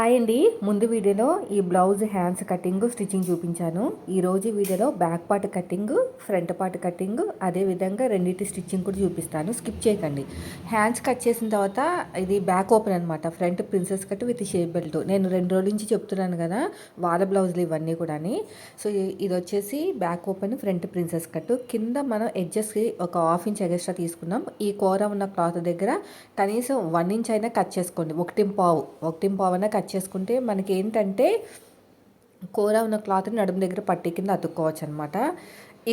Hi అండి. ముందు వీడియోలో ఈ బ్లౌజ్ హ్యాండ్స్ కటింగ్ స్టిచ్చింగ్ చూపించాను. ఈరోజు వీడియోలో back part cutting front part cutting అదేవిధంగా రెండింటి స్టిచ్చింగ్ కూడా చూపిస్తాను. స్కిప్ చేయకండి. హ్యాండ్స్ కట్ చేసిన తర్వాత ఇది బ్యాక్ ఓపెన్ అనమాట front princess cut with shape belt. నేను రెండు రోజుల నుంచి చెప్తున్నాను కదా వాళ్ళ బ్లౌజులు ఇవన్నీ కూడా సో ఇది వచ్చేసి back open front princess cut. కింద మనం ఎడ్జెస్కి ఒక హాఫ్ ఇంచ్ ఎగస్ట్రా తీసుకున్నాం ఈ కూర ఉన్న క్లాత్ దగ్గర కనీసం వన్ ఇంచ్ అయినా కట్ చేసుకోండి. ఒకటి పావు ఒకటి పావు అయినా కట్ చేసుకుంటే మనకి ఏంటంటే కూర ఉన్న క్లాత్ని నడుము దగ్గర పట్టి కింద అతుక్కోవచ్చు అనమాట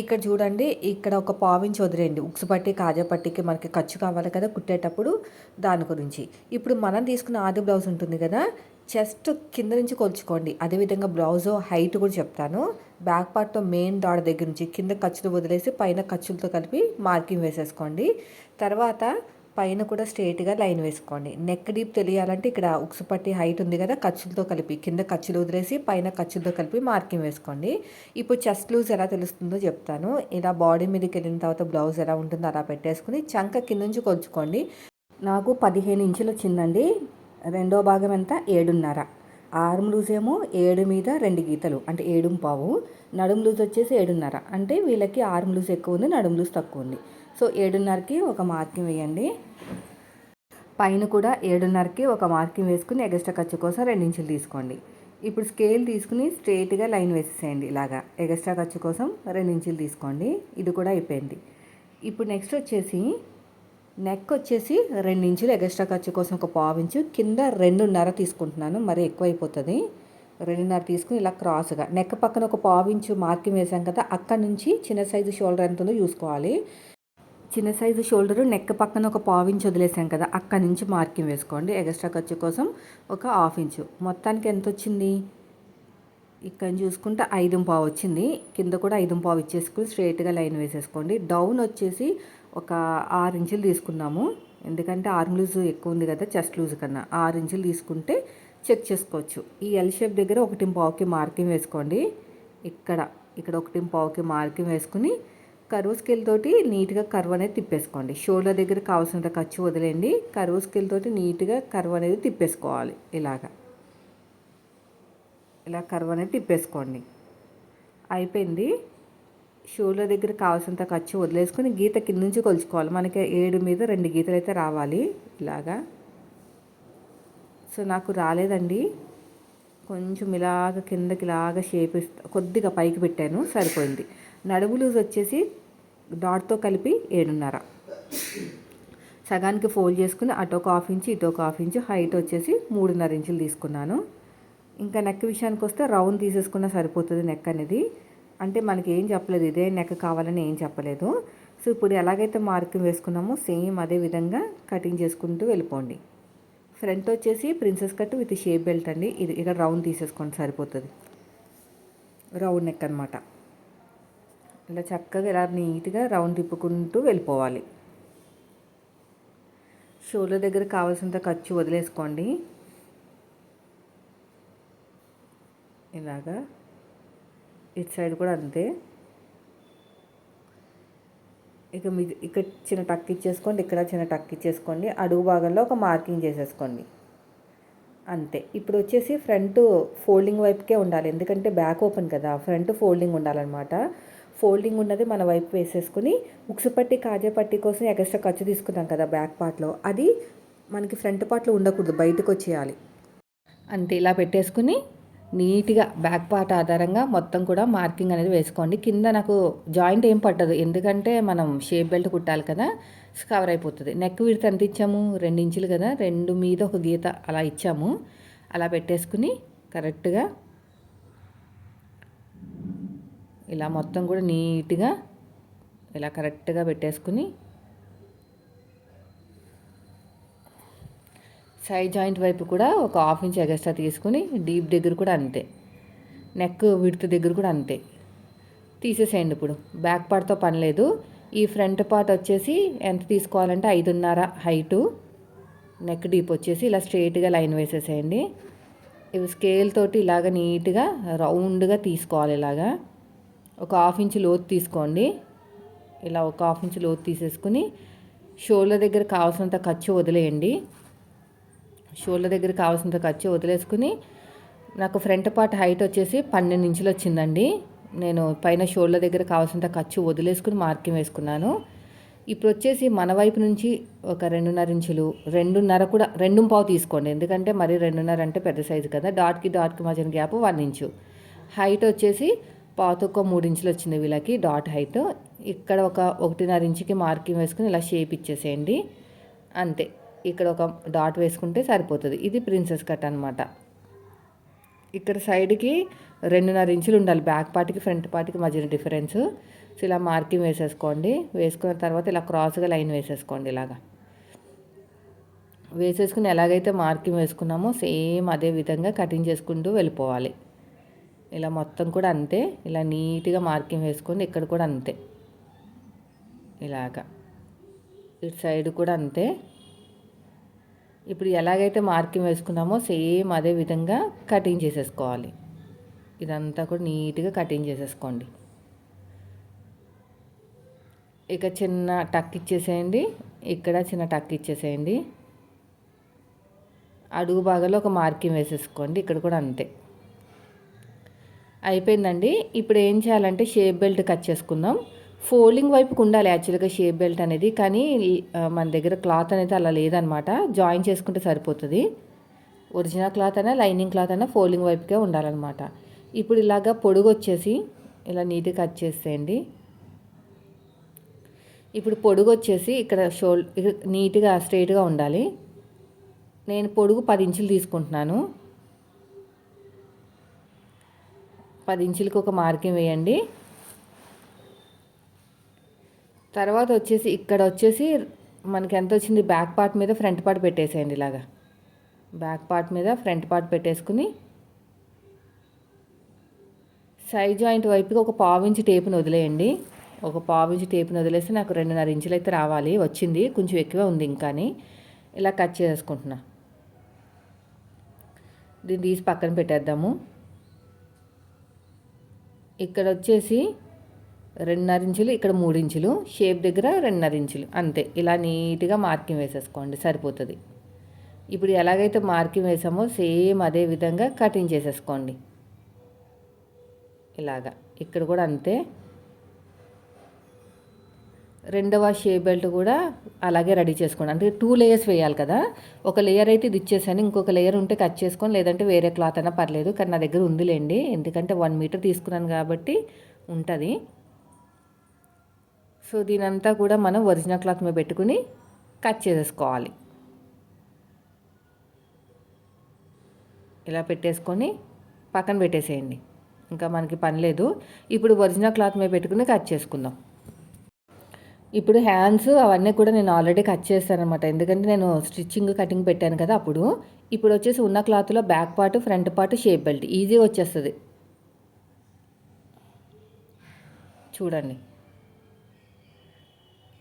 ఇక్కడ చూడండి ఇక్కడ ఒక పావించి వదిలేయండి. ఉక్సు పట్టి కాజా పట్టికి మనకి ఖర్చు కావాలి కదా కుట్టేటప్పుడు దాని గురించి. ఇప్పుడు మనం తీసుకున్న ఆది బ్లౌజ్ ఉంటుంది కదా చెస్ట్ కింద నుంచి కొలుచుకోండి. అదేవిధంగా బ్లౌజ్ హైట్ కూడా చెప్తాను. బ్యాక్ పార్ట్తో మెయిన్ డాడ్ దగ్గర నుంచి కింద ఖర్చులు వదిలేసి పైన ఖర్చులతో కలిపి మార్కింగ్ వేసేసుకోండి. తర్వాత పైన కూడా స్ట్రేట్గా లైన్ వేసుకోండి. నెక్ డీప్ తెలియాలంటే ఇక్కడ ఉక్సు పట్టి హైట్ ఉంది కదా ఖర్చులతో కలిపి కింద ఖర్చులు వదిలేసి పైన ఖర్చులతో కలిపి మార్కింగ్ వేసుకోండి. ఇప్పుడు చెస్ట్ లూజ్ ఎలా తెలుస్తుందో చెప్తాను. ఇలా బాడీ మీదకి వెళ్ళిన తర్వాత బ్లౌజ్ ఎలా ఉంటుందో అలా పెట్టేసుకుని చంక కింద నుంచి కొలుచుకోండి. నాకు పదిహేను ఇంచులు వచ్చిందండి. రెండో భాగం ఎంత? ఏడున్నర. ఆర్మ్ లూజ్ ఏమో ఏడు మీద రెండు గీతలు అంటే ఏడు పావు. నడుము లూజ్ వచ్చేసి ఏడున్నర. అంటే వీళ్ళకి ఆర్మ్ లూజ్ ఎక్కువ ఉంది నడుము లూజ్ తక్కువ ఉంది. సో ఏడున్నరకి ఒక మార్కింగ్ వేయండి. పైన కూడా ఏడున్నరకి ఒక మార్కింగ్ వేసుకుని ఎగస్ట్రా ఖర్చు కోసం రెండించులు తీసుకోండి. ఇప్పుడు స్కేల్ తీసుకుని స్ట్రేట్గా లైన్ వేసేసేయండి ఇలాగా. ఎగస్ట్రా ఖర్చు కోసం రెండించులు తీసుకోండి. ఇది కూడా అయిపోయింది. ఇప్పుడు నెక్స్ట్ వచ్చేసి నెక్ వచ్చేసి రెండించులు ఎగస్ట్రా ఖర్చు కోసం ఒక పావించు కింద రెండున్నర తీసుకుంటున్నాను. మరి ఎక్కువ అయిపోతుంది రెండున్నర తీసుకుని ఇలా క్రాస్గా. నెక్ పక్కన ఒక పావించు మార్కింగ్ వేసాం కదా అక్కడ నుంచి చిన్న సైజు షోల్డర్ ఎంత ఉందో చూసుకోవాలి. చిన్న సైజు షోల్డరు నెక్ పక్కన ఒక పావు ఇంచ్ వదిలేసాం కదా అక్కడి నుంచి మార్కింగ్ వేసుకోండి. ఎక్స్ట్రా ఖర్చు కోసం ఒక హాఫ్ ఇంచు. మొత్తానికి ఎంత వచ్చింది? ఇక్కడ చూసుకుంటే ఐదు పావు వచ్చింది. కింద కూడా ఐదు పావు ఇచ్చేసుకుని స్ట్రైట్గా లైన్ వేసేసుకోండి. డౌన్ వచ్చేసి ఒక ఆరు ఇంచులు తీసుకున్నాము. ఎందుకంటే ఆర్మ్ లూజ్ ఎక్కువ ఉంది కదా చెస్ట్ లూజ్ కన్నా. ఆరు ఇంచులు తీసుకుంటే చెక్ చేసుకోవచ్చు. ఈ ఎల్ షేప్ దగ్గర ఒకటి పావుకి మార్కింగ్ వేసుకోండి. ఇక్కడ ఇక్కడ ఒకటి పావుకి మార్కింగ్ వేసుకుని కరువు తోటి నీట్గా కరువు అనేది తిప్పేసుకోండి. షోల్డర్ దగ్గర కావాల్సినంత ఖర్చు వదిలేండి కరువు తోటి నీట్గా కరువు అనేది తిప్పేసుకోవాలి. ఇలాగా. ఇలా కరువు అనేది తిప్పేసుకోండి. అయిపోయింది. షోల్డర్ దగ్గర కావాల్సినంత ఖర్చు వదిలేసుకొని గీత కింద నుంచి కొలుచుకోవాలి. మనకి ఏడు మీద రెండు గీతలు అయితే రావాలి. ఇలాగా. సో నాకు రాలేదండి. కొంచెం ఇలాగ కిందకి ఇలాగ షేప్ కొద్దిగా పైకి పెట్టాను. సరిపోయింది. నడుము లూజ్ వచ్చేసి డాట్తో కలిపి ఏడున్నర. సగానికి ఫోల్డ్ చేసుకుని అటు ఒక హాఫ్ ఇంచ్ ఇటు ఒక హాఫ్ ఇంచ్ హైట్ వచ్చేసి మూడున్నర ఇంచులు తీసుకున్నాను. ఇంకా నెక్ విషయానికి వస్తే రౌండ్ తీసేసుకున్న సరిపోతుంది నెక్ అనేది. అంటే మనకి ఏం చెప్పలేదు ఇదే నెక్ కావాలని ఏం చెప్పలేదు. సో ఇప్పుడు ఎలాగైతే మార్కింగ్ వేసుకున్నామో సేమ్ అదే విధంగా కటింగ్ చేసుకుంటూ వెళ్ళిపోండి. ఫ్రంట్ వచ్చేసి princess cut with shape belt అండి. ఇది ఇక్కడ రౌండ్ తీసేసుకోండి సరిపోతుంది. రౌండ్ నెక్ అనమాట ఇలా చక్కగా ఇలా నీట్గా రౌండ్ తిప్పుకుంటూ వెళ్ళిపోవాలి. షోల్డర్ దగ్గర కావాల్సినంత ఖర్చు వదిలేసుకోండి. ఇలాగా ఇటు సైడ్ కూడా అంతే. ఇక మీ ఇక్కడ చిన్న టక్ ఇచ్చేసుకోండి ఇక్కడ చిన్న టక్ ఇచ్చేసుకోండి అడుగు భాగంలో ఒక మార్కింగ్ చేసేసుకోండి. అంతే. ఇప్పుడు వచ్చేసి ఫ్రంట్ ఫోల్డింగ్ వైపుకే ఉండాలి. ఎందుకంటే బ్యాక్ ఓపెన్ కదా ఫ్రంట్ ఫోల్డింగ్ ఉండాలన్నమాట. ఫోల్డింగ్ ఉన్నది మన వైపు వేసేసుకుని ఉక్సు పట్టి కాజా పట్టి కోసం ఎక్స్ట్రా ఖర్చు తీసుకున్నాం కదా బ్యాక్ పార్ట్లో. అది మనకి ఫ్రంట్ పార్ట్లో ఉండకూడదు బయటకు వచ్చేయాలి. అంతే ఇలా పెట్టేసుకుని నీట్గా బ్యాక్ పార్ట్ ఆధారంగా మొత్తం కూడా మార్కింగ్ అనేది వేసుకోండి. కింద నాకు జాయింట్ ఏం పట్టదు ఎందుకంటే మనం షేప్ బెల్ట్ కుట్టాలి కదా కవర్ అయిపోతుంది. నెక్ విడత ఎంత ఇచ్చాము? రెండు ఇంచులు కదా రెండు మీద ఒక గీత అలా ఇచ్చాము. అలా పెట్టేసుకుని కరెక్ట్గా ఇలా మొత్తం కూడా నీట్గా ఇలా కరెక్ట్గా పెట్టేసుకుని సైడ్ జాయింట్ వైపు కూడా ఒక హాఫ్ ఇంచ్ ఎగస్ట్రా తీసుకుని డీప్ దగ్గర కూడా అంతే. నెక్ విడత దగ్గర కూడా అంతే. తీసేసేయండి ఇప్పుడు. బ్యాక్ పార్ట్తో పని లేదు. ఈ ఫ్రంట్ పార్ట్ వచ్చేసి ఎంత తీసుకోవాలంటే ఐదున్నర హైటు. నెక్ డీప్ వచ్చేసి ఇలా స్ట్రైట్గా లైన్ వేసేసేయండి. ఇవి స్కేల్ తోటి ఇలాగ నీట్గా రౌండ్గా తీసుకోవాలి ఇలాగా. ఒక హాఫ్ ఇంచ్ లోతు తీసుకోండి. ఇలా ఒక హాఫ్ ఇంచ్ లోతు తీసేసుకుని షోల్డర్ దగ్గర కావాల్సినంత ఖర్చు వదిలేయండి. షోల్డర్ దగ్గర కావాల్సినంత ఖర్చు వదిలేసుకుని నాకు ఫ్రంట్ పార్ట్ హైట్ వచ్చేసి పన్నెండు ఇంచులు వచ్చిందండి. నేను పైన షోల్డర్ దగ్గర కావాల్సినంత ఖర్చు వదిలేసుకుని మార్కింగ్ వేసుకున్నాను. ఇప్పుడు వచ్చేసి మన వైపు నుంచి ఒక రెండున్నర ఇంచులు రెండున్నర కూడా రెండు పావు తీసుకోండి. ఎందుకంటే మరి రెండున్నర అంటే పెద్ద సైజు కదా. డాట్కి డాట్కి మధ్యన గ్యాప్ వన్ ఇంచు హైట్ వచ్చేసి పాతొక్క మూడు ఇంచులు వచ్చింది వీళ్ళకి డాట్ హైట్ ఇక్కడ ఒక ఒకటిన్నర ఇంచుకి మార్కింగ్ వేసుకుని ఇలా షేప్ ఇచ్చేసేయండి. అంతే. ఇక్కడ ఒక డాట్ వేసుకుంటే సరిపోతుంది. ఇది ప్రిన్సెస్ కట్ అనమాట ఇక్కడ సైడ్కి రెండున్నర ఇంచులు ఉండాలి. బ్యాక్ పార్ట్కి ఫ్రంట్ పార్ట్కి మధ్యన డిఫరెన్స్ సో ఇలా మార్కింగ్ వేసేసుకోండి. వేసుకున్న తర్వాత ఇలా క్రాస్గా లైన్ వేసేసుకోండి ఇలాగా. వేసేసుకుని ఎలాగైతే మార్కింగ్ వేసుకున్నామో సేమ్ అదే విధంగా కటింగ్ చేసుకుంటూ వెళ్ళిపోవాలి. ఇలా మొత్తం కూడా అంతే. ఇలా నీట్గా మార్కింగ్ వేసుకొని ఇక్కడ కూడా అంతే. ఇలాగా. ఇటు సైడ్ కూడా అంతే. ఇప్పుడు ఎలాగైతే మార్కింగ్ వేసుకున్నామో సేమ్ అదే విధంగా కటింగ్ చేసేసుకోవాలి. ఇదంతా కూడా నీట్గా కటింగ్ చేసేసుకోండి. ఇక చిన్న టక్ ఇచ్చేసేయండి. ఇక్కడ చిన్న టక్ ఇచ్చేసేయండి. అడుగు భాగంలో ఒక మార్కింగ్ వేసేసుకోండి. ఇక్కడ కూడా అంతే. అయిపోయిందండి. ఇప్పుడు ఏం చేయాలంటే షేప్ బెల్ట్ కట్ చేసుకుందాం. ఫోల్డింగ్ వైపుకు ఉండాలి యాక్చువల్గా షేప్ బెల్ట్ అనేది కానీ మన దగ్గర క్లాత్ అనేది అలా లేదనమాట. జాయిన్ చేసుకుంటే సరిపోతుంది. ఒరిజినల్ క్లాత్ అయినా లైనింగ్ క్లాత్ అయినా ఫోల్డింగ్ వైపుకే ఉండాలన్నమాట ఇప్పుడు ఇలాగా పొడుగు వచ్చేసి ఇలా నీట్గా కట్ చేసేయండి. ఇప్పుడు పొడుగు వచ్చేసి ఇక్కడ షోల్ నీట్గా స్ట్రైట్గా ఉండాలి. నేను పొడుగు పది ఇంచులు తీసుకుంటున్నాను. పది ఇంచులకు ఒక మార్కింగ్ వేయండి. తర్వాత వచ్చేసి ఇక్కడ వచ్చేసి మనకి ఎంత వచ్చింది? బ్యాక్ పార్ట్ మీద ఫ్రంట్ పార్ట్ పెట్టేసేయండి ఇలాగా. బ్యాక్ పార్ట్ మీద ఫ్రంట్ పార్ట్ పెట్టేసుకుని సైడ్ జాయింట్ వైపుకి ఒక పావు ఇంచు టేపును వదిలేయండి. ఒక పావు ఇంచు టేపును వదిలేస్తే నాకు రెండున్నర ఇంచులు అయితే రావాలి. వచ్చింది. కొంచెం ఎక్కువ ఉంది ఇంకాని. ఇలా కట్ చేసుకుంటున్నా. దీన్ని తీసి పక్కన పెట్టేద్దాము. ఇక్కడ వచ్చేసి రెండున్నర ఇంచులు ఇక్కడ మూడు ఇంచులు షేప్ దగ్గర రెండున్నర ఇంచులు. అంతే. ఇలా నీట్గా మార్కింగ్ వేసేసుకోండి. సరిపోతుంది. ఇప్పుడు ఎలాగైతే మార్కింగ్ వేసామో సేమ్ అదే విధంగా కటింగ్ చేసేసుకోండి. ఇలాగా. ఇక్కడ కూడా అంతే. రెండవ షే బెల్ట్ కూడా అలాగే రెడీ చేసుకోండి. అంటే టూ లేయర్స్ వేయాలి కదా. ఒక లేయర్ అయితే ఇది ఇచ్చేసాను. ఇంకొక లేయర్ ఉంటే కట్ చేసుకొని లేదంటే వేరే క్లాత్ అయినా పర్లేదు. కానీ నా దగ్గర ఉందిలేండి. ఎందుకంటే వన్ మీటర్ తీసుకున్నాను కాబట్టి ఉంటుంది. సో దీనంతా కూడా మనం ఒరిజినల్ క్లాత్ మీద పెట్టుకుని కట్ చేసేసుకోవాలి. ఇలా పెట్టేసుకొని పక్కన పెట్టేసేయండి. ఇంకా మనకి పని లేదు. ఇప్పుడు ఒరిజినల్ క్లాత్ మీద పెట్టుకుని కట్ చేసుకుందాం. ఇప్పుడు హ్యాండ్స్ అవన్నీ కూడా నేను ఆల్రెడీ కట్ చేస్తాను అనమాట ఎందుకంటే నేను స్టిచ్చింగ్ కటింగ్ పెట్టాను కదా అప్పుడు. ఇప్పుడు వచ్చేసి ఉన్న క్లాత్లో back part front part shape belt easy వచ్చేస్తుంది. చూడండి.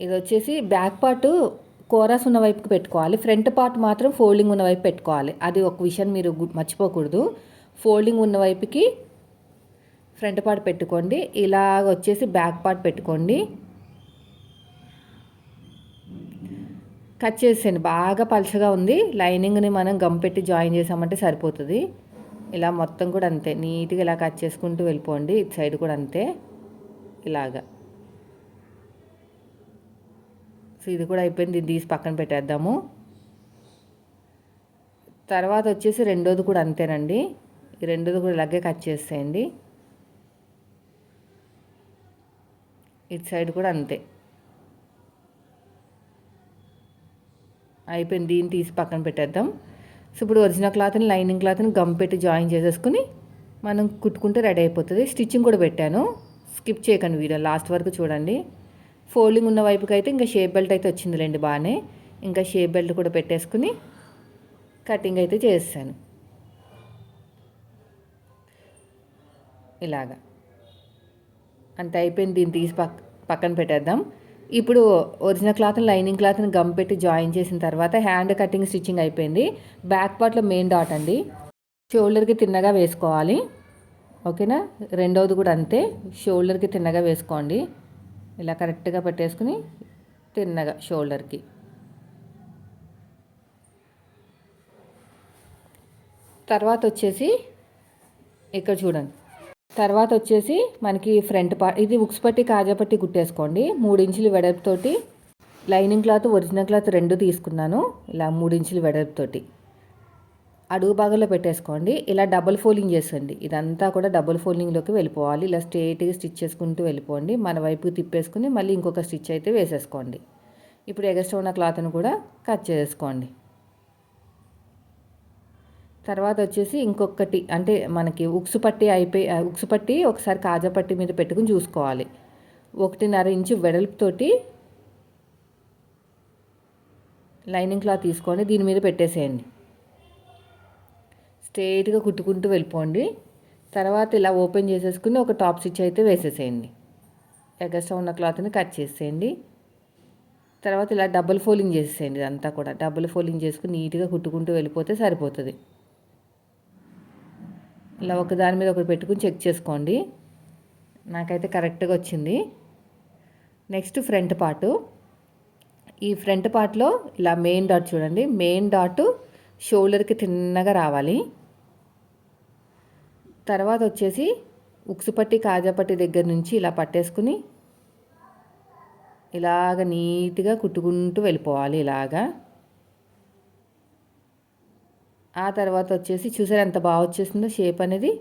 ఇది వచ్చేసి బ్యాక్ పార్ట్ కోరాస్ ఉన్న వైపుకి పెట్టుకోవాలి. ఫ్రంట్ పార్ట్ మాత్రం ఫోల్డింగ్ ఉన్న వైపు పెట్టుకోవాలి. అది ఒక విషయం మీరు మర్చిపోకూడదు. ఫోల్డింగ్ ఉన్న వైపుకి ఫ్రంట్ పార్ట్ పెట్టుకోండి. ఇలాగ వచ్చేసి బ్యాక్ పార్ట్ పెట్టుకోండి. కట్ చేసేయండి. బాగా పలుచగా ఉంది. లైనింగ్ని మనం గమ్ పెట్టి జాయిన్ చేసామంటే సరిపోతుంది. ఇలా మొత్తం కూడా అంతే. నీట్గా ఇలా కట్ చేసుకుంటూ వెళ్ళిపోండి. ఇటు సైడ్ కూడా అంతే. ఇలాగా. సో ఇది కూడా అయిపోయింది. దీన్ని తీసి పక్కన పెట్టేద్దాము. తర్వాత వచ్చేసి రెండోది కూడా అంతేనండి. ఈ రెండోది కూడా ఇలాగే కట్ చేసేయండి. ఇటు సైడ్ కూడా అంతే. అయిపోయింది. దీన్ని తీసి పక్కన పెట్టేద్దాం. సో ఇప్పుడు ఒరిజినల్ క్లాత్ని లైనింగ్ క్లాత్ని గమ్ పెట్టి జాయిన్ చేసేసుకుని మనం కుట్టుకుంటే రెడీ అయిపోతుంది. స్టిచ్చింగ్ కూడా పెట్టాను. స్కిప్ చేయకండి వీడియో. లాస్ట్ వరకు చూడండి. ఫోల్డింగ్ ఉన్న వైపుకి అయితే ఇంకా షేప్ బెల్ట్ అయితే వచ్చిందిలేండి బాగానే. ఇంకా షేప్ బెల్ట్ కూడా పెట్టేసుకుని కటింగ్ అయితే చేస్తాను ఇలాగా. అంత అయిపోయింది. దీన్ని తీసి పక్క పక్కన పెట్టేద్దాం. ఇప్పుడు ఒరిజినల్ క్లాత్ని లైనింగ్ క్లాత్ని గమ్ పెట్టి జాయిన్ చేసిన తర్వాత హ్యాండ్ కటింగ్ స్టిచ్చింగ్ అయిపోయింది. బ్యాక్ పార్ట్లో మెయిన్ డాట్ అండి. షోల్డర్కి తిన్నగా వేసుకోవాలి. ఓకేనా? రెండవది కూడా అంతే. షోల్డర్కి తిన్నగా వేసుకోండి. ఇలా కరెక్ట్గా పెట్టేసుకుని తిన్నగా షోల్డర్కి. తర్వాత వచ్చేసి ఇక్కడ చూడండి. తర్వాత వచ్చేసి మనకి ఫ్రంట్ పార్ట్ ఇది ఉక్స్ పట్టి కాజా పట్టి కుట్టేసుకోండి. మూడించులు వెడల్పుతోటి లైనింగ్ క్లాత్ ఒరిజినల్ క్లాత్ రెండు తీసుకున్నాను. ఇలా మూడించులు వెడల్పుతోటి. అడుగు భాగంలో పెట్టేసుకోండి. ఇలా డబుల్ ఫోల్డింగ్ చేసండి ఇదంతా కూడా డబుల్ ఫోల్డింగ్లోకి వెళ్ళిపోవాలి. ఇలా స్ట్రేట్గా స్టిచ్ చేసుకుంటూ వెళ్ళిపోండి. మన వైపు తిప్పేసుకుని మళ్ళీ ఇంకొక స్టిచ్ అయితే వేసేసుకోండి. ఇప్పుడు ఎగస్ట్రా ఉన్న క్లాత్ను కూడా కట్ చేసుకోండి. తర్వాత వచ్చేసి ఇంకొకటి అంటే మనకి ఉక్సు పట్టి అయిపోయి ఉక్సు పట్టి ఒకసారి కాజా పట్టి మీద పెట్టుకుని చూసుకోవాలి. ఒకటిన్నర ఇంచు వెడల్పుతోటి లైనింగ్ క్లాత్ తీసుకోండి దీని మీద పెట్టేసేయండి. స్ట్రేట్గా కుట్టుకుంటూ వెళ్ళిపోండి. తర్వాత ఇలా ఓపెన్ చేసేసుకుని ఒక టాప్ స్టిచ్ అయితే వేసేసేయండి. ఎగస్ట్రా ఉన్న క్లాత్ని కట్ చేసేయండి. తర్వాత ఇలా డబుల్ ఫోల్డింగ్ చేసేయండి ఇదంతా కూడా. డబుల్ ఫోల్డింగ్ చేసుకుని నీట్గా కుట్టుకుంటూ వెళ్ళిపోతే సరిపోతుంది. ఇలా ఒకదాని మీద ఒకటి పెట్టుకుని చెక్ చేసుకోండి. నాకైతే కరెక్ట్గా వచ్చింది. Next front part. ఈ ఫ్రంట్ పార్ట్లో ఇలా మెయిన్ డాట్ చూడండి. మెయిన్ డాట్ షోల్డర్కి తిన్నగా రావాలి. తర్వాత వచ్చేసి ఉక్సుపట్టి కాజాపట్టి దగ్గర నుంచి ఇలా పట్టేసుకుని ఇలాగ నీట్గా కుట్టుకుంటూ వెళ్ళిపోవాలి ఇలాగా. ఆ తర్వాత వచ్చేసి చూసారు ఎంత బాగా వచ్చేసిందో షేప్ అనేది?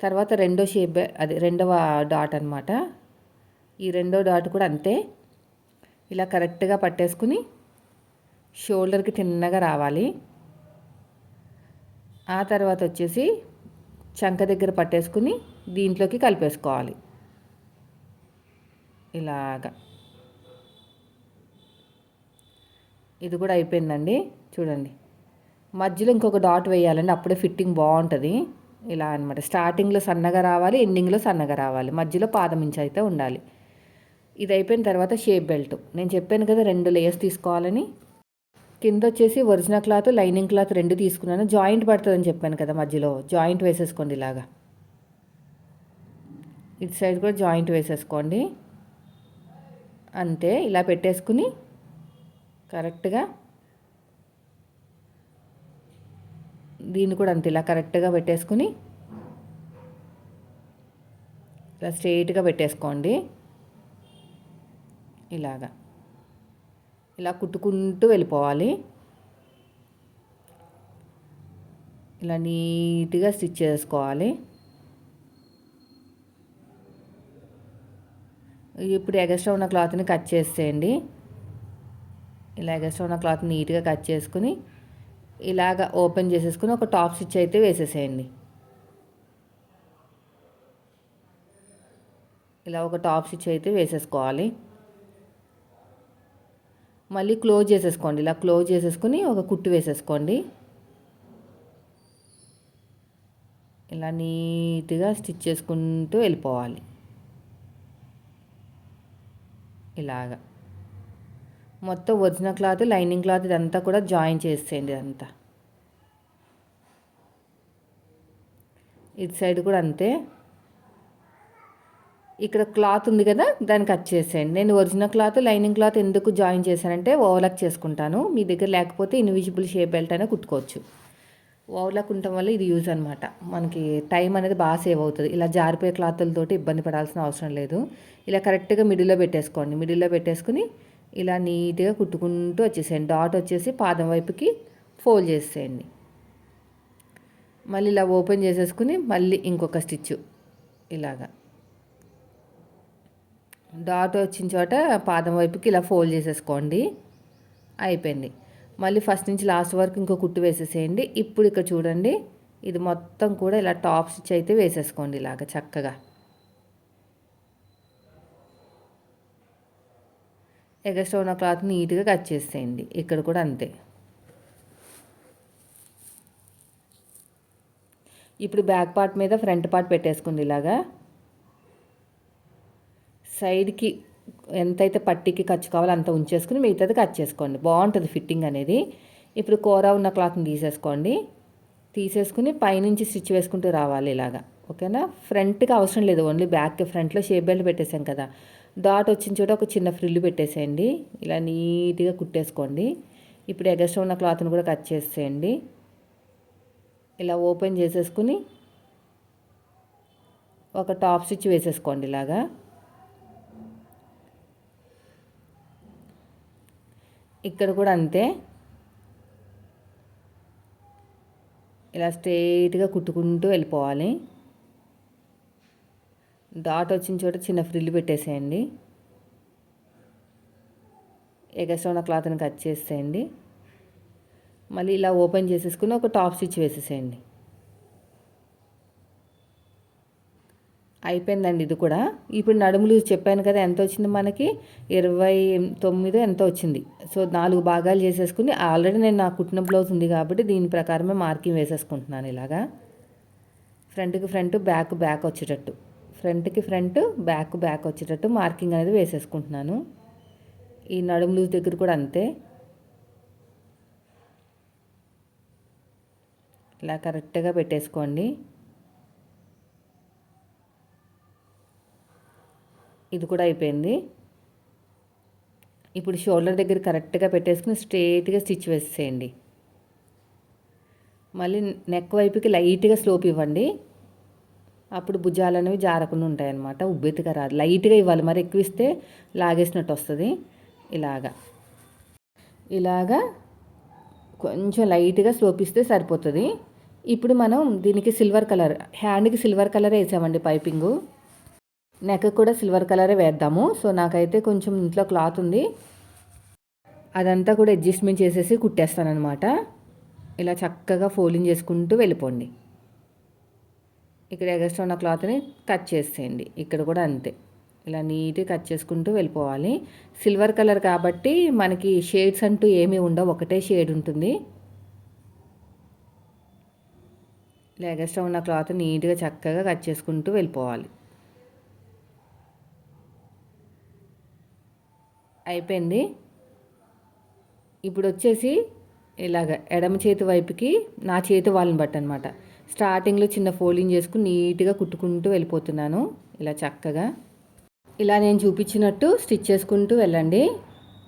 తర్వాత రెండో షేప్ అది రెండవ డాట్ అనమాట ఈ రెండో డాట్ కూడా అంతే. ఇలా కరెక్ట్గా పట్టేసుకుని షోల్డర్కి తిన్నగా రావాలి. ఆ తర్వాత వచ్చేసి చంక దగ్గర పట్టేసుకుని దీంట్లోకి కలిపేసుకోవాలి. ఇలాగా. ఇది కూడా అయిపోయిందండి. చూడండి. మధ్యలో ఇంకొక డాట్ వేయాలండి అప్పుడే ఫిట్టింగ్ బాగుంటుంది. ఇలా అనమాట స్టార్టింగ్లో సన్నగా రావాలి ఎండింగ్లో సన్నగా రావాలి. మధ్యలో పాదం ఇంచు అయితే ఉండాలి. ఇది అయిపోయిన తర్వాత షేప్ బెల్ట్ నేను చెప్పాను కదా రెండు లేయర్స్ తీసుకోవాలని. కింద వచ్చేసి ఒరిజినల్ క్లాత్ లైనింగ్ క్లాత్ రెండు తీసుకున్నాను. జాయింట్ పడుతుందని చెప్పాను కదా మధ్యలో. జాయింట్ వేసేసుకోండి ఇలాగా. ఇటు సైడ్ కూడా జాయింట్ వేసేసుకోండి. అంతే ఇలా పెట్టేసుకుని కరెక్ట్గా దీన్ని కూడా అంతే ఇలా కరెక్ట్గా పెట్టేసుకుని ఇలా స్ట్రెయిట్గా పెట్టేసుకోండి. ఇలాగా. ఇలా కుట్టుకుంటూ వెళ్ళిపోవాలి. ఇలా నీట్గా స్టిచ్ చేసుకోవాలి. ఇప్పుడు ఎగస్ట్రా ఉన్న క్లాత్ని కట్ చేసేయండి. ఇలా ఎగస్ట్రా ఉన్న క్లాత్ నీట్గా కట్ చేసుకుని ఇలాగ ఓపెన్ చేసేసుకుని ఒక టాప్ స్టిచ్ అయితే వేసేసేయండి. ఇలా ఒక టాప్ స్టిచ్ అయితే వేసేసుకోవాలి. మళ్ళీ క్లోజ్ చేసేసుకోండి. ఇలా క్లోజ్ చేసేసుకుని ఒక కుట్టు వేసేసుకోండి. ఇలా నీట్గా స్టిచ్ చేసుకుంటూ వెళ్ళిపోవాలి. ఇలాగా. మొత్తం ఒరిజినల్ క్లాత్ లైనింగ్ క్లాత్ ఇదంతా కూడా జాయిన్ చేసేయండి ఇదంతా. ఇటు సైడ్ కూడా అంతే. ఇక్కడ క్లాత్ ఉంది కదా దాన్ని కట్ చేసేయండి. నేను ఒరిజినల్ క్లాత్ లైనింగ్ క్లాత్ ఎందుకు జాయిన్ చేశానంటే ఓవర్లాక్ చేసుకుంటాను. మీ దగ్గర లేకపోతే ఇన్విజిబుల్ షేప్ బెల్ట్ అయినా కుట్టుకోవచ్చు. ఓవర్లాక్ ఉండటం వల్ల ఇది యూజ్ అనమాట మనకి టైం అనేది బాగా సేవ్ అవుతుంది. ఇలా జారిపోయే క్లాతులతోటి ఇబ్బంది పడాల్సిన అవసరం లేదు. ఇలా కరెక్ట్గా మిడిల్లో పెట్టేసుకోండి. మిడిల్లో పెట్టేసుకుని ఇలా నీట్గా కుట్టుకుంటూ వచ్చేసేయండి. డాట్ వచ్చేసి పాదం వైపుకి ఫోల్డ్ చేసేయండి. మళ్ళీ ఇలా ఓపెన్ చేసేసుకుని మళ్ళీ ఇంకొక స్టిచ్ ఇలాగా. డాట్ వచ్చిన చోట పాదం వైపుకి ఇలా ఫోల్డ్ చేసేసుకోండి. అయిపోయింది. మళ్ళీ ఫస్ట్ నుంచి లాస్ట్ వరకు ఇంకో కుట్టు వేసేసేయండి. ఇప్పుడు ఇక్కడ చూడండి ఇది మొత్తం కూడా ఇలా టాప్ స్టిచ్ అయితే వేసేసుకోండి ఇలాగ చక్కగా. ఎగస్ట్రా ఉన్న క్లాత్ నీట్గా కట్ చేసేయండి. ఇక్కడ కూడా అంతే. ఇప్పుడు బ్యాక్ పార్ట్ మీద ఫ్రంట్ పార్ట్ పెట్టేసుకుంది ఇలాగా. సైడ్కి ఎంతైతే పట్టికి ఖర్చు కావాలో అంత ఉంచేసుకుని మిగతాది కట్ చేసుకోండి. బాగుంటుంది ఫిట్టింగ్ అనేది. ఇప్పుడు కూర ఉన్న క్లాత్ని తీసేసుకోండి. తీసేసుకుని పైనుంచి స్టిచ్ వేసుకుంటూ రావాలి ఇలాగా. ఓకేనా? ఫ్రంట్కి అవసరం లేదు. ఓన్లీ బ్యాక్ ఫ్రంట్లో షేప్ బెల్ట్ పెట్టేసాం కదా. డాట్ వచ్చిన చోట ఒక చిన్న ఫ్రిల్లు పెట్టేసేయండి. ఇలా నీట్గా కుట్టేసుకోండి. ఇప్పుడు ఎగస్ట్రా ఉన్న క్లాత్ని కూడా కట్ చేసేయండి. ఇలా ఓపెన్ చేసేసుకుని ఒక టాప్ స్టిచ్ వేసేసుకోండి ఇలాగా. ఇక్కడ కూడా అంతే. ఇలా స్ట్రైట్గా కుట్టుకుంటూ వెళ్ళిపోవాలి. డాట్ వచ్చిన చోట చిన్న ఫ్రిల్ పెట్టేసేయండి. ఎగస్ట్రా ఉన్న క్లాత్ని కట్ చేసేయండి. మళ్ళీ ఇలా ఓపెన్ చేసేసుకుని ఒక టాప్ స్టిచ్ వేసేసేయండి. అయిపోయిందండి ఇది కూడా. ఇప్పుడు నడుములు చెప్పాను కదా ఎంత వచ్చింది మనకి? ఇరవై తొమ్మిది ఎంత వచ్చింది. సో నాలుగు భాగాలు చేసేసుకుని ఆల్రెడీ నేను నా కుట్టిన బ్లౌజ్ ఉంది కాబట్టి దీని ప్రకారమే మార్కింగ్ వేసేసుకుంటున్నాను ఇలాగా. ఫ్రంట్కి ఫ్రంట్ బ్యాక్ బ్యాక్ వచ్చేటట్టు. ఫ్రంట్కి ఫ్రంట్ బ్యాక్ బ్యాక్ వచ్చేటట్టు మార్కింగ్ అనేది వేసేసుకుంటున్నాను. ఈ నడుము లూజ్ దగ్గర కూడా అంతే. ఇలా కరెక్ట్గా పెట్టేసుకోండి. ఇది కూడా అయిపోయింది. ఇప్పుడు షోల్డర్ దగ్గర కరెక్ట్గా పెట్టేసుకుని స్ట్రేట్గా స్టిచ్ వేసేయండి మళ్ళీ నెక్ వైపుకి లైట్గా స్లోప్ ఇవ్వండి. అప్పుడు భుజాలు అనేవి జారకుండా ఉంటాయి అన్నమాట ఉబ్బెత్తుగా రాదు. లైట్గా ఇవ్వాలి. మరి ఎక్కువ ఇస్తే లాగేసినట్టు వస్తుంది. ఇలాగా. ఇలాగా కొంచెం లైట్గా స్లోపిస్తే సరిపోతుంది. ఇప్పుడు మనం దీనికి సిల్వర్ కలర్ హ్యాండ్కి సిల్వర్ కలర్ వేసామండి పైపింగు. నెక్ కూడా సిల్వర్ కలరే వేద్దాము. సో నాకైతే కొంచెం ఇంట్లో క్లాత్ ఉంది. అదంతా కూడా అడ్జస్ట్మెంట్ చేసేసి కుట్టేస్తానమాట ఇలా చక్కగా ఫోల్డింగ్ చేసుకుంటూ వెళ్ళిపోండి. ఇక్కడ ఎగస్ట్రా ఉన్న క్లాత్ని కట్ చేసేయండి. ఇక్కడ కూడా అంతే. ఇలా నీట్గా కట్ చేసుకుంటూ వెళ్ళిపోవాలి. సిల్వర్ కలర్ కాబట్టి మనకి షేడ్స్ అంటూ ఏమీ ఉండవు. ఒకటే షేడ్ ఉంటుంది. ఇలా ఎగస్ట్రా ఉన్న క్లాత్ నీట్గా చక్కగా కట్ చేసుకుంటూ వెళ్ళిపోవాలి. అయిపోయింది. ఇప్పుడు వచ్చేసి ఇలాగ ఎడమ చేతి వైపుకి నా చేతి వాళ్ళని బట్టి అనమాట స్టార్టింగ్లో చిన్న ఫోల్డింగ్ చేసుకుని నీట్గా కుట్టుకుంటూ వెళ్ళిపోతున్నాను. ఇలా చక్కగా. ఇలా నేను చూపించినట్టు స్టిచ్ చేసుకుంటూ వెళ్ళండి.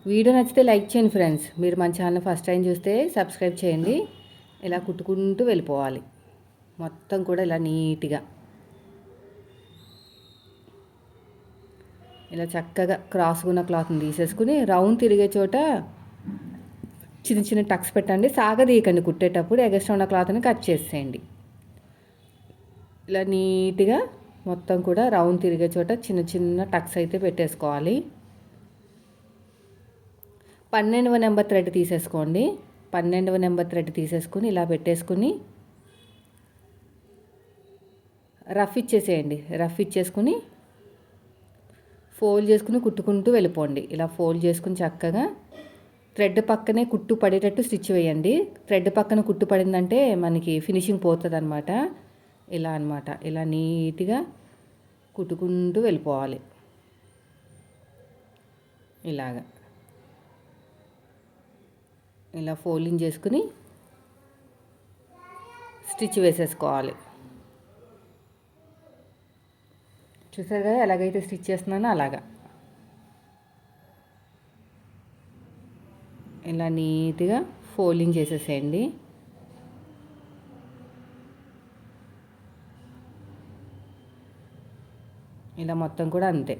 వీడియో నచ్చితే లైక్ చేయండి ఫ్రెండ్స్. మీరు మన ఛానల్ ఫస్ట్ టైం చూస్తే సబ్స్క్రైబ్ చేయండి. ఇలా కుట్టుకుంటూ వెళ్ళిపోవాలి. మొత్తం కూడా ఇలా నీట్గా. ఇలా చక్కగా క్రాస్గా ఉన్న క్లాత్ని తీసేసుకుని రౌండ్ తిరిగే చోట చిన్న చిన్న టక్స్ పెట్టండి. సాగదీయకండి. కుట్టేటప్పుడు ఎగస్ట్రా ఉన్న క్లాత్ని కట్ చేసేయండి. ఇలా నీట్గా మొత్తం కూడా రౌండ్ తిరిగే చోట చిన్న చిన్న టక్స్ అయితే పెట్టేసుకోవాలి. పన్నెండవ నెంబర్ థ్రెడ్ తీసేసుకోండి. పన్నెండవ నెంబర్ థ్రెడ్ తీసేసుకుని ఇలా పెట్టేసుకుని రఫ్ ఇచ్చేసేయండి. రఫ్ ఇచ్చేసుకుని ఫోల్డ్ చేసుకుని కుట్టుకుంటూ వెళ్ళిపోండి. ఇలా ఫోల్డ్ చేసుకుని చక్కగా థ్రెడ్ పక్కనే కుట్టు పడేటట్టు స్టిచ్ వేయండి. థ్రెడ్ పక్కన కుట్టు పడిందంటే మనకి ఫినిషింగ్ పోతుంది అనమాట ఇలా అనమాట ఇలా నీట్గా కుట్టుకుంటూ వెళ్ళిపోవాలి. ఇలాగా. ఇలా ఫోల్డింగ్ చేసుకుని స్టిచ్ వేసేసుకోవాలి. చూసారు కదా ఎలాగైతే స్టిచ్ చేస్తున్నానో అలాగా. ఇలా నీట్గా ఫోల్డింగ్ చేసేసేయండి. ఇలా మొత్తం కూడా అంతే.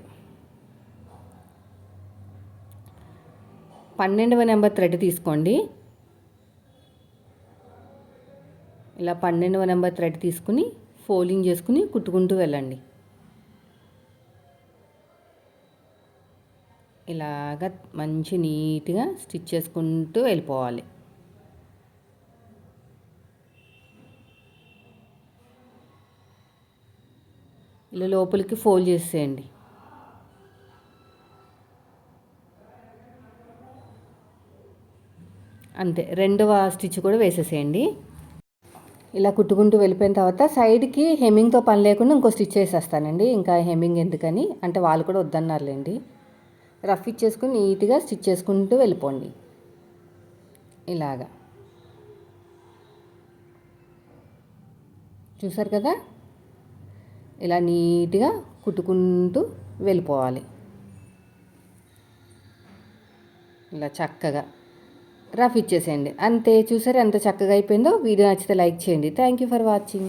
పన్నెండవ నెంబర్ థ్రెడ్ తీసుకోండి. ఇలా పన్నెండవ నెంబర్ థ్రెడ్ తీసుకుని ఫోల్డింగ్ చేసుకుని కుట్టుకుంటూ వెళ్ళండి. ఇలాగ మంచి నీట్గా స్టిచ్ చేసుకుంటూ వెళ్ళిపోవాలి. ఇలా లోపలికి ఫోల్డ్ చేసేయండి. అంతే రెండవ స్టిచ్ కూడా వేసేసేయండి. ఇలా కుట్టుకుంటూ వెళ్ళిపోయిన తర్వాత సైడ్కి హెమ్మింగ్తో పని లేకుండా ఇంకో స్టిచ్ వేసేస్తానండి. ఇంకా హెమ్మింగ్ ఎందుకని? అంటే వాళ్ళు కూడా వద్దన్నారులేండి. రఫ్ ఇచ్చేసుకుని నీట్గా స్టిచ్ చేసుకుంటూ వెళ్ళిపోండి. ఇలాగా. చూసారు కదా? ఇలా నీట్గా కుట్టుకుంటూ వెళ్ళిపోవాలి. ఇలా చక్కగా. రఫ్ ఇచ్చేసేయండి. అంతే చూసారు ఎంత చక్కగా అయిపోయిందో? వీడియో నచ్చితే లైక్ చేయండి. Thank you for watching